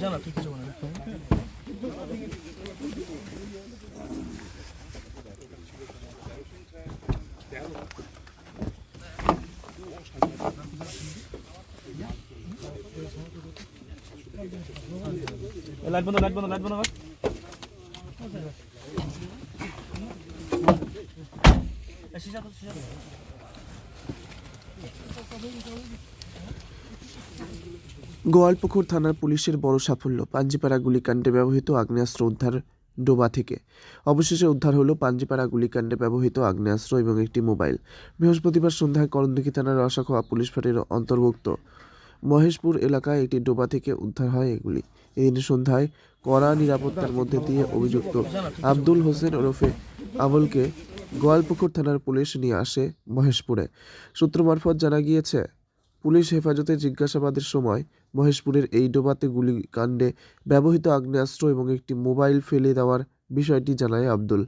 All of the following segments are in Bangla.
জানা তুই কিছু বলে লাইট বন্ধ লাইট বন্ধ লাইট বন্ধ কর এ, শিশা তো শিশা তো। গোয়ালপুকুর থানার পুলিশের বড় সাফল্য, পাঞ্জিপাড়া গুলিকাণ্ডে ব্যবহৃত আগ্নেয়াস্ত্র উদ্ধার ডোবা থেকে। অবশেষে উদ্ধার হলো পাঞ্জিপাড়া গুলিকাণ্ডে ব্যবহৃত আগ্নেয়াস্ত্র এবং একটি মোবাইল। বৃহস্পতিবার সন্ধ্যায় করণদিঘি থানার রসাখোয়া পুলিশ ফাঁড়ির অন্তর্ভুক্ত। মহেশপুর এলাকায় একটি ডোবা থেকে উদ্ধার হয় এগুলি। এদিন সন্ধ্যায় কড়া নিরাপত্তার মধ্যে দিয়ে অভিযুক্ত আব্দুল হোসেন ওরফে আবুলকে গোয়ালপুকুর থানার পুলিশ নিয়ে আসে মহেশপুরে। সূত্র মারফত জানা গিয়েছে পুলিশ হেফাজতে জিজ্ঞাসাবাদের সময় মহেশপুরের এই ডোবাতে গুলিকাণ্ডে ব্যবহৃত আগ্নেয়াস্ত্র এবং একটি মোবাইল ফেলে দেওয়ার বিষয়টি জানায় আব্দুল।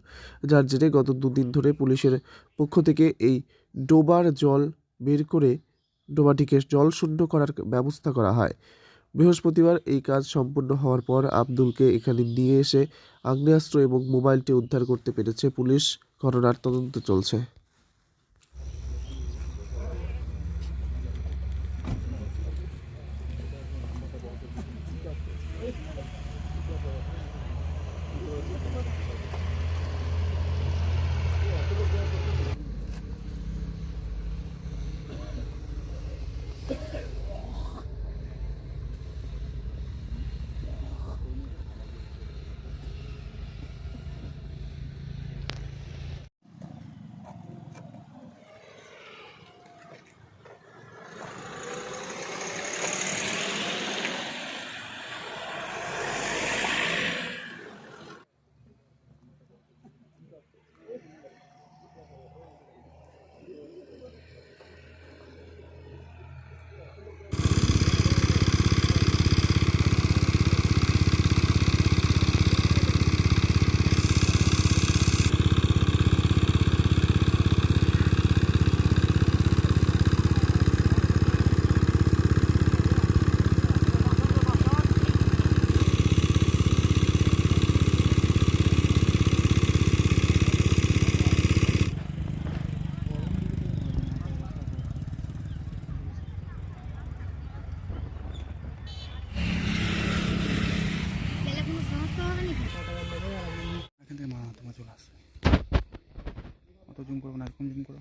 যার জেরে গত দুদিন ধরে পুলিশের পক্ষ থেকে এই ডোবার জল বের করে, ডোবাটিকে জলশূন্য করার ব্যবস্থা করা হয়। বৃহস্পতিবার এই কাজ সম্পূর্ণ হওয়ার পর আব্দুলকে এখানে নিয়ে এসে আগ্নেয়াস্ত্র এবং মোবাইলটি উদ্ধার করতে পেরেছে পুলিশ। ঘটনার তদন্ত চলছে। এখান থেকে মারা তোমার চলে আসছে। অত জুম করব না এরকম জুম করো